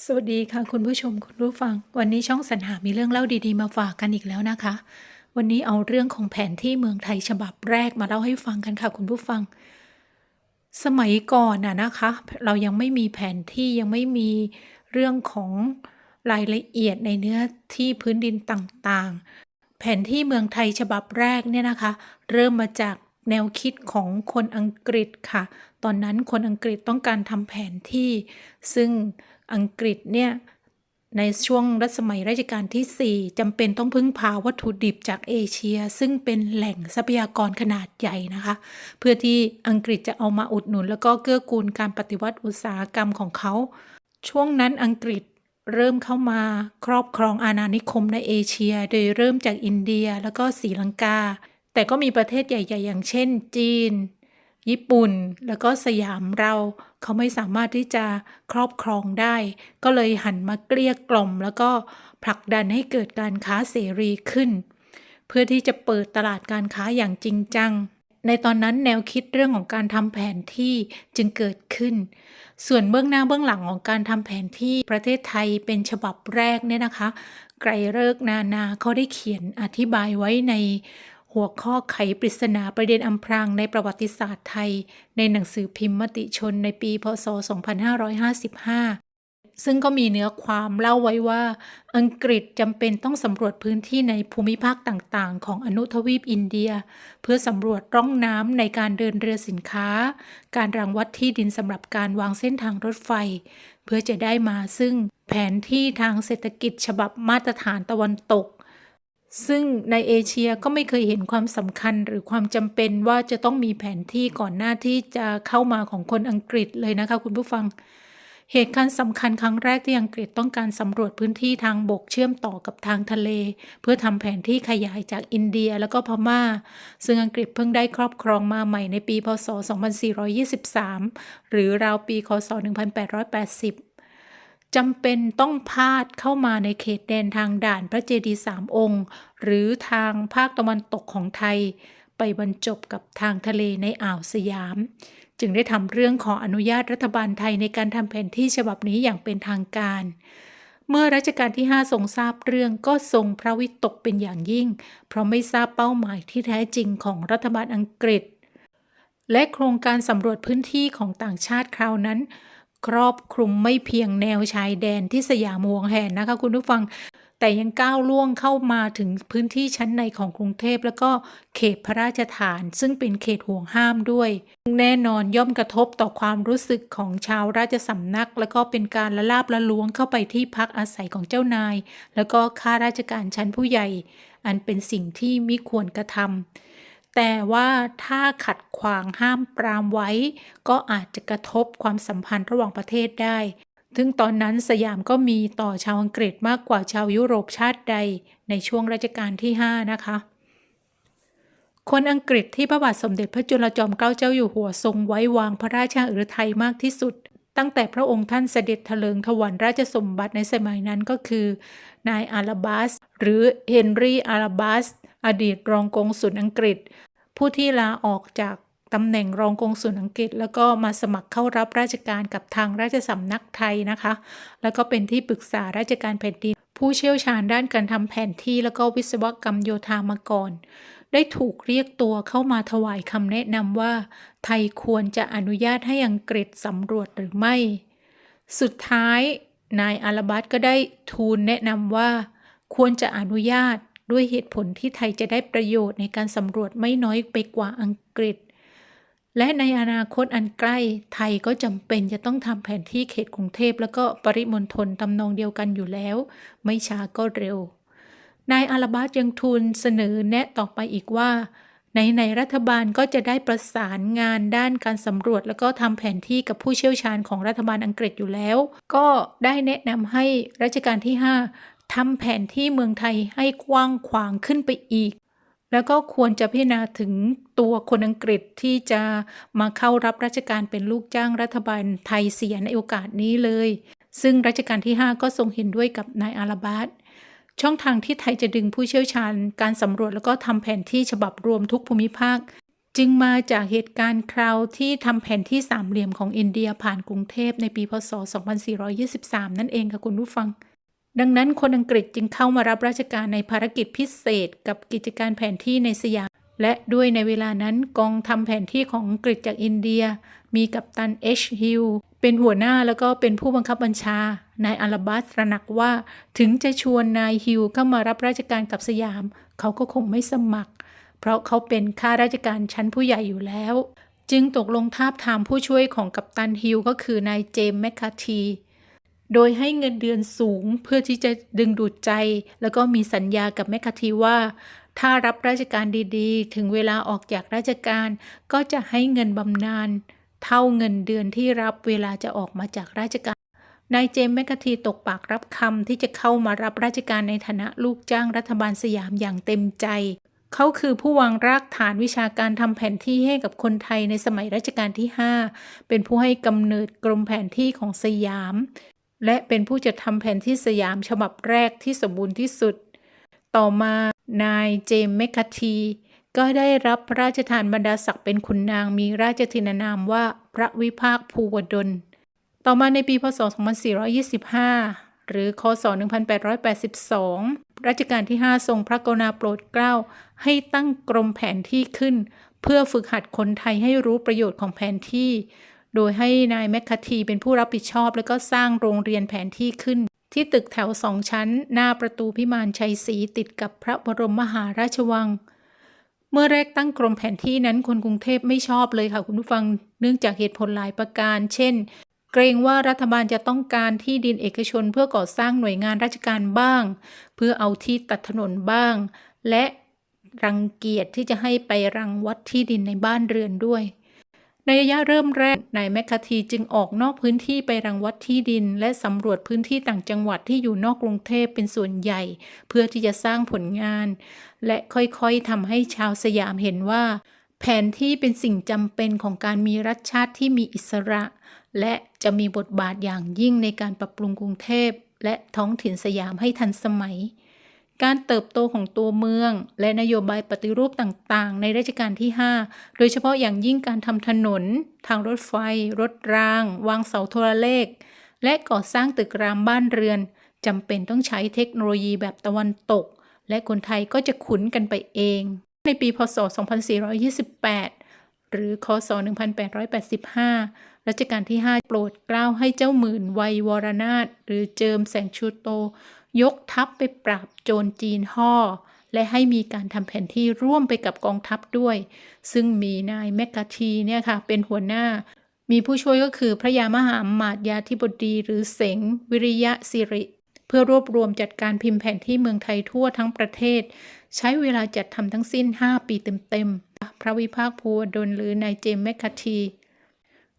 สวัสดีค่ะคุณผู้ชมคุณผู้ฟัง วันนี้ช่องสรรหามีเรื่องเล่าดีๆ มาฝากกันอีกแล้วนะคะ วันนี้เอาเรื่องของแผนที่เมืองไทยฉบับแรกมาเล่าให้ฟังกันค่ะ คุณผู้ฟัง สมัยก่อนน่ะนะคะ เรายังไม่มีแผนที่ยังไม่มีเรื่องของรายละเอียดในเนื้อที่พื้นดินต่างๆ แผนที่เมืองไทยฉบับแรกเนี่ยนะคะ เริ่มมาจากแนวคิดของคนอังกฤษค่ะ ตอนนั้นคนอังกฤษต้องการทำแผนที่ ซึ่ง อังกฤษเนี่ยในช่วงรัชสมัยรัชกาลที่ 4จำเป็นต้องพึ่งพาวัตถุดิบจากเอเชีย ซึ่งเป็นแหล่งทรัพยากรขนาดใหญ่นะคะ เพื่อที่อังกฤษจะเอามาอุดหนุน แล้วก็เกื้อกูลการปฏิวัติอุตสาหกรรมของเขา ช่วงนั้นอังกฤษเริ่มเข้ามาครอบครองอาณานิคมในเอเชีย โดยเริ่มจากอินเดียแล้วก็ศรีลังกา แต่ก็มีประเทศใหญ่ ๆ อย่างเช่น จีน ญี่ปุ่น แล้วก็สยามเรา เขาไม่สามารถที่จะครอบครองได้ ก็เลยหันมาเกลี้ยกล่อม แล้วก็ผลักดันให้เกิดการค้าเสรีขึ้น เพื่อที่จะเปิดตลาดการค้าอย่างจริงจัง ในตอนนั้นแนวคิดเรื่องของการทำแผนที่จึงเกิดขึ้น ส่วนเบื้องหน้าเบื้องหลังของการทำแผนที่ประเทศไทยเป็นฉบับแรกเนี่ยนะคะ ไกรเลิกนานาเขาได้เขียนอธิบายไว้ใน หัวข้อไขปริศนาประเด็นอำพรางในประวัติศาสตร์ไทย ในหนังสือพิมพ์มติชนในปี พศ 2555 ซึ่งก็มีเนื้อความเล่าไว้ว่า อังกฤษจำเป็นต้องสำรวจพื้นที่ในภูมิภาคต่างๆ ของอนุทวีปอินเดีย เพื่อสำรวจร่องน้ำในการเดินเรือสินค้า การรังวัดที่ดินสำหรับการวางเส้นทางรถไฟ เพื่อจะได้มาซึ่งแผนที่ทางเศรษฐกิจฉบับมาตรฐานตะวันตก ซึ่งในเอเชียก็ไม่เคยเห็นความสำคัญหรือความจำเป็นว่าจะต้องมีแผนที่ก่อนหน้าที่จะเข้ามาของคนอังกฤษเลยนะคะคุณผู้ฟัง เหตุการณ์สำคัญครั้งแรกที่อังกฤษต้องการสำรวจพื้นที่ทางบกเชื่อมต่อกับทางทะเล เพื่อทำแผนที่ขยายจากอินเดียแล้วก็พม่า ซึ่งอังกฤษเพิ่งได้ครอบครองมาใหม่ในปี พศ 2423 หรือราวปี คศ 1880 จำเป็นต้องพาดเข้ามาในเขตแดนทางด่านพระเจดีย์สามองค์ หรือทางภาคตะวันตกของไทย ไปบรรจบกับทางทะเลในอ่าวสยาม จึงได้ทำเรื่องขออนุญาตรัฐบาลไทยในการทำแผนที่ฉบับนี้อย่างเป็นทางการ เมื่อรัชกาลที่ 5 ทรงทราบเรื่องก็ทรงพระวิตกเป็นอย่างยิ่ง เพราะไม่ทราบเป้าหมายที่แท้จริงของรัฐบาลอังกฤษ และโครงการสำรวจพื้นที่ของต่างชาติคราวนั้น ครอบคลุมไม่เพียงแนวชายแดนที่สยามวงแหนนะคะคุณผู้ฟังแต่ยังก้าวล่วงเข้ามาถึงพื้นที่ชั้นในของกรุงเทพแล้วก็เขตพระราชฐาน ซึ่งเป็นเขตห่วงห้ามด้วย แน่นอนย่อมกระทบต่อความรู้สึกของชาวราชสำนัก แล้วก็เป็นการละลาบละล้วงเข้าไปที่พักอาศัยของเจ้านาย แล้วก็ข้าราชการชั้นผู้ใหญ่ อันเป็นสิ่งที่มิควรกระทำ แต่ว่าถ้าขัดขวางห้ามปรามไว้ ก็อาจจะกระทบความสัมพันธ์ระหว่างประเทศได้ถึงตอนนั้นสยามก็มีต่อชาวอังกฤษมากกว่าชาวยุโรปชาติใดในช่วงรัชกาลที่ 5 นะคะ คนอังกฤษที่พระบาทสมเด็จพระจุลจอมเกล้าเจ้าอยู่หัวทรงไว้วางพระราชาฤทัยมากที่สุด ตั้งแต่พระองค์ท่านเสด็จเถลิงถวัลราชสมบัติในสมัยนั้นก็คือ นายอาราบัส หรือเฮนรี่อาราบัส อดีตรองกงสุลอังกฤษ ผู้ที่ลาออกจากตำแหน่งรองกงสุลอังกฤษ แล้วก็มาสมัครเข้ารับราชการกับทางราชสำนักไทยนะคะ แล้วก็เป็นที่ปรึกษาราชการแผ่นดิน ผู้เชี่ยวชาญด้านการทำแผนที่ แล้วก็วิศวกรรมโยธามาก่อน ได้ถูกเรียกตัวเข้ามาถวายคำแนะนำว่า ไทยควรจะอนุญาตให้อังกฤษสำรวจหรือไม่ สุดท้าย นายอาราบัตก็ได้ทูลแนะนำว่า ควรจะอนุญาตด้วยเหตุผลที่ไทยจะได้ประโยชน์ในการสำรวจไม่น้อยไปกว่าอังกฤษ และในอนาคตอันใกล้ไทยก็จำเป็นจะต้องทำแผนที่เขตกรุงเทพแล้วก็ปริมณฑลตำนองเดียวกันอยู่แล้ว ไม่ช้าก็เร็ว นายอาราบัตยังทูลเสนอแนะต่อไปอีกว่าในในรัฐบาลก็จะได้ประสานงานด้านการสำรวจ แล้วก็ทำแผนที่กับผู้เชี่ยวชาญของรัฐบาลอังกฤษอยู่แล้ว ก็ได้แนะนำให้รัชกาลที่ 5 ทำแผนที่เมืองไทยให้กว้างขวางขึ้นไปอีก แล้วก็ควรจะพิจารณาถึงตัวคนอังกฤษที่จะมาเข้ารับราชการเป็นลูกจ้างรัฐบาลไทยเสียในโอกาสนี้เลย ซึ่งรัชกาลที่ 5 ก็ทรงเห็นด้วยกับนายอาราบัตช่องทางที่ไทยจะดึงผู้เชี่ยวชาญ การสำรวจแล้วก็ทำแผนที่ฉบับรวมทุกภูมิภาค จึงมาจากเหตุการณ์คราวที่ทำแผนที่สามเหลี่ยมของอินเดียผ่านกรุงเทพในปีพศ 2423 นั่นเองค่ะคุณผู้ฟัง ดังนั้นคนอังกฤษจึงเข้ามารับราชการในภารกิจพิเศษ กับกิจการแผนที่ในสยาม และด้วยในเวลานั้นกองทำแผนที่ของอังกฤษจากอินเดีย มีกัปตันเอชฮิลเป็นหัวหน้าแล้วก็เป็นผู้บังคับบัญชา นายอาราบัสระหนักว่าถึงจะชวนนายฮิลเข้ามารับราชการกับสยาม เขาก็คงไม่สมัคร เพราะเขาเป็นข้าราชการชั้นผู้ใหญ่อยู่แล้ว จึงตกลงทาบทามผู้ช่วยของกัปตันฮิลก็คือนายเจมส์แมคคาที โดยให้เงินเดือนสูงเพื่อที่จะดึงดูดใจ แล้วก็มีสัญญากับแมคคาทีว่า ถ้ารับราชการดีๆ ถึงเวลาออกจากราชการก็จะให้เงินบำนาญเท่าเงินเดือนที่รับเวลาจะออกมาจากราชการนายเจมส์แมคคาทีตกปากรับคำที่จะเข้ามารับราชการในฐานะลูกจ้างรัฐบาลสยามอย่างเต็มใจ เขาคือผู้วางรากฐานวิชาการทำแผนที่ให้กับคนไทยในสมัยรัชกาลที่ 5 เป็นผู้ให้กำเนิดกรมแผนที่ของสยาม และเป็นผู้จัดทำแผนที่สยามฉบับแรกที่สมบูรณ์ที่สุด ต่อมานายเจมส์แมคคาที ก็ได้รับพระราชทานบรรดาศักดิ์เป็นขุนนางมีราชทินานามว่าพระวิภาคภูวดล ต่อมาในปีพศ 2425 หรือคศ 1882 รัชกาลที่ 5 ทรงพระกรุณาโปรดเกล้า ให้ตั้งกรมแผนที่ขึ้น เพื่อฝึกหัดคนไทยให้รู้ประโยชน์ของแผนที่ โดยให้นายแมคคาทีเป็นผู้รับผิดชอบ แล้วก็สร้างโรงเรียนแผนที่ขึ้น ที่ตึกแถวสองชั้น หน้าประตูพิมานชัยศรีติดกับพระบรมมหาราชวัง เมื่อแรกตั้งกรมแผนที่นั้นคนกรุงเทพไม่ชอบเลยค่ะคุณผู้ฟัง เนื่องจากเหตุผลหลายประการ เช่น เกรงว่ารัฐบาลจะต้องการที่ดินเอกชนเพื่อก่อสร้างหน่วยงานราชการบ้าง เพื่อเอาที่ตัดถนนบ้าง และรังเกียจที่จะให้ไปรังวัดที่ดินในบ้านเรือนด้วย ในระยะเริ่มแรกนายแมคคาทีจึงออกนอกพื้นที่ไปรังวัดที่ดิน และสำรวจพื้นที่ต่างจังหวัดที่อยู่นอกกรุงเทพเป็นส่วนใหญ่ เพื่อที่จะสร้างผลงาน และค่อยๆทำให้ชาวสยามเห็นว่า แผนที่เป็นสิ่งจำเป็นของการมีรัฐชาติที่มีอิสระ และจะมีบทบาทอย่างยิ่งในการปรับปรุงกรุงเทพและท้องถิ่นสยามให้ทันสมัย การเติบโตของตัวเมือง และนโยบายปฏิรูปต่างๆ ในรัชกาลที่ 5 โดยเฉพาะอย่างยิ่งการทำถนน ทางรถไฟ รถราง วางเสาโทรเลข และก่อสร้างตึกรามบ้านเรือนจำเป็นต้องใช้เทคโนโลยีแบบตะวันตก และคนไทยก็จะคุ้นกันไปเอง ในปีพศ 2428 หรือ คศ 1885 รัชกาลที่ 5 โปรดเกล้าให้เจ้าหมื่นวัยวรนาถหรือเจิมแสงชูโต ยกทัพไปปราบโจรจีนห่อ และให้มีการทำแผนที่ร่วมไปกับกองทัพด้วย ซึ่งมีนายแมคคาทีเนี่ยค่ะเป็นหัวหน้า มีผู้ช่วยก็คือพระยามหามาตยาธิบดีหรือเสงวิริยะสิริ เพื่อรวบรวมจัดการพิมพ์แผนที่เมืองไทยทั่วทั้งประเทศ ใช้เวลาจัดทำทั้งสิ้น 5 ปีเต็มๆพระวิภาคภูวดลหรือนายเจมแมคคาที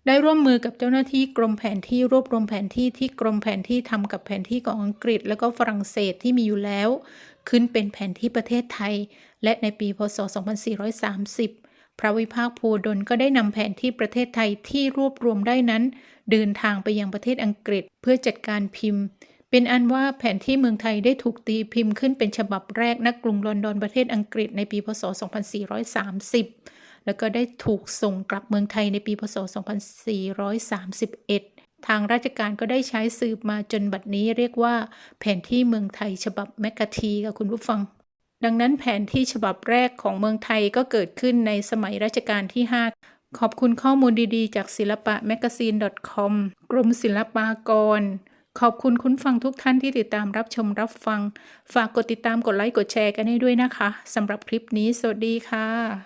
ได้ร่วมมือกับเจ้าหน้าที่กรมแผนที่รวบรวมแผนที่ที่กรมแผนที่ทำกับแผนที่ของอังกฤษ แล้วก็ฝรั่งเศสที่มีอยู่แล้ว ขึ้นเป็นแผนที่ประเทศไทย และในปีพศ 2430 พระวิภาคภูดลก็ได้นำแผนที่ประเทศไทยที่รวบรวมได้นั้น เดินทางไปยังประเทศอังกฤษเพื่อจัดการพิมพ์ เป็นอันว่าแผนที่เมืองไทยได้ถูกตีพิมพ์ขึ้นเป็นฉบับแรกณกรุงลอนดอนประเทศอังกฤษในปีพศ 2430 แล้วก็ได้ถูกส่งกลับเมืองไทยในปีพศ 2431 ทางราชการก็ได้ใช้สืบมาจนบัดนี้เรียกว่าแผนที่เมืองไทยฉบับแมกกาทีค่ะคุณผู้ฟังดังนั้นแผนที่ฉบับแรกของเมืองไทยก็เกิดขึ้นในสมัยรัชกาลที่ 5 ขอบคุณข้อมูลดีๆ จากศิลปะ magazine com กรมศิลปากร ขอบคุณคุณฟังทุกท่านที่ติดตามรับชมรับฟัง ฝากกดติดตามกดไลค์กดแชร์กันให้ด้วยนะคะสำหรับคลิปนี้ สวัสดีค่ะ